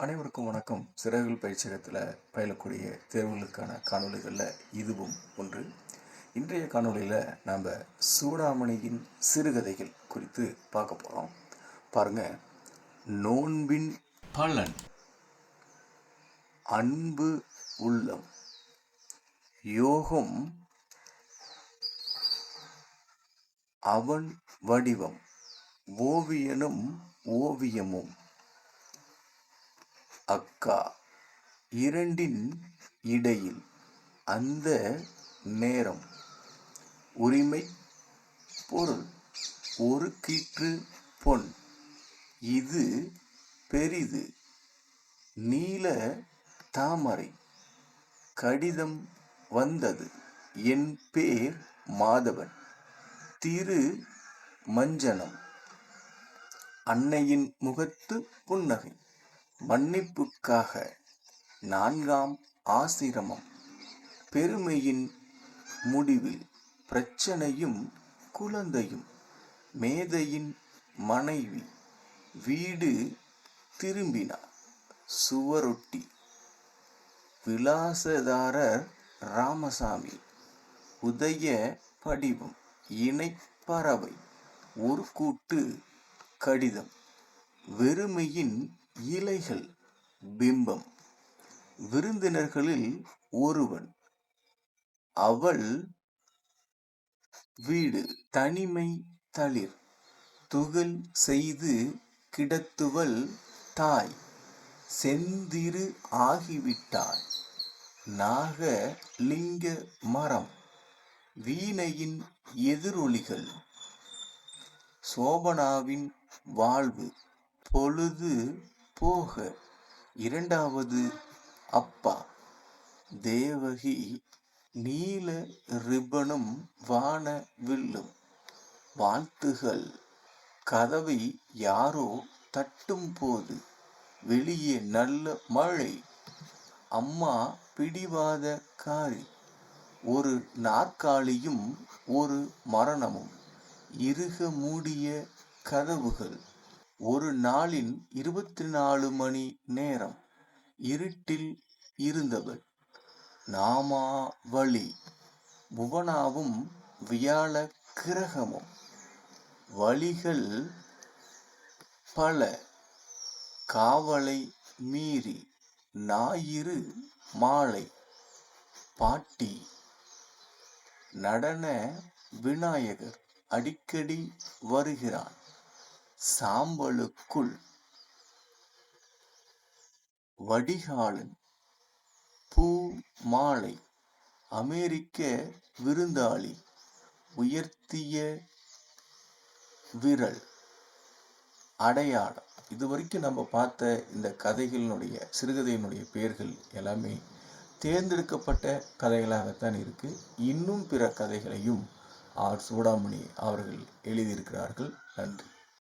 அனைவருக்கும் வணக்கம். சிறகுகள் பயிற்சியகத்தில் பயிலக்கூடிய தேர்வுகளுக்கான காணொளிகளில் இதுவும் ஒன்று. இன்றைய காணொளியில் நாம் சூடாமணியின் சிறுகதைகள் குறித்து பார்க்க போகிறோம் பாருங்கள் நோன்பின் பலன். அன்பு உள்ளம். யோகம் அவன் வடிவம். ஓவியனும் ஓவியமும். அக்கா. இரண்டின் இடையில் அந்த நேரம். உரிமை பொருள். ஒரு கீற்று பொன். இது பெரிது. நீல தாமரை. கடிதம் வந்தது. என் பேர் மாதவன். திரு மஞ்சனம். அன்னையின் முகத்து புன்னகை. மன்னிப்புக்காக நான்காம் ஆசிரமம். பெருமையின் முடிவில் பிரச்சனையும் குழந்தையும். மேதையின் மனைவி வீடு திரும்பினார் சுவரொட்டி. விலாசதாரர் ராமசாமி. உதய படிவம். இணைப்பறவை. ஒரு கூட்டு கடிதம். வெறுமையின் இலைகள் பிம்பம். விருந்தினர்களில் ஒருவன் அவள் வீடு தனிமை தளிர் துகள் செய்து கிடத்துவள் தாய் செந்திரு ஆகிவிட்டாள். நாக லிங்க மரம் வீணையின் எதிரொலிகள் சோபனாவின் வாழ்வு பொழுது போக இரண்டாவது அப்பா. தேவகி நீல ரிப்பனும் வான வில்லும். வாழ்த்துகள். கதவை யாரோ தட்டும் போது வெளியே நல்ல மழை. அம்மா பிடிவாத காரி. ஒரு நாற்காலியும் ஒரு மரணமும். இறுக மூடிய கதவுகள். ஒரு நாளின் இருபத்தி நாலு மணி நேரம் இருட்டில் இருந்தவள் நாமாவளி. புவனாவும் வியாழ கிரகமும். வழிகள் பல. காவலை மீறி ஞாயிறு மாலை. பாட்டி. நடன விநாயகர் அடிக்கடி வருகிறான். சாம்பலுக்குள் வடிகாலன் பூ மாலை அமெரிக்க விருந்தாளி உயர்த்திய விரல். அடையாளம். இது வரைக்கும் நம்ம பார்த்த இந்த கதைகளினுடைய சிறுகதையினுடைய பெயர்கள் எல்லாமே தேர்ந்தெடுக்கப்பட்ட கதைகளாகத்தான் இருக்கு. இன்னும் பிற கதைகளையும் ஆர். சூடாமணி அவர்கள் எழுதியிருக்கிறார்கள். நன்றி.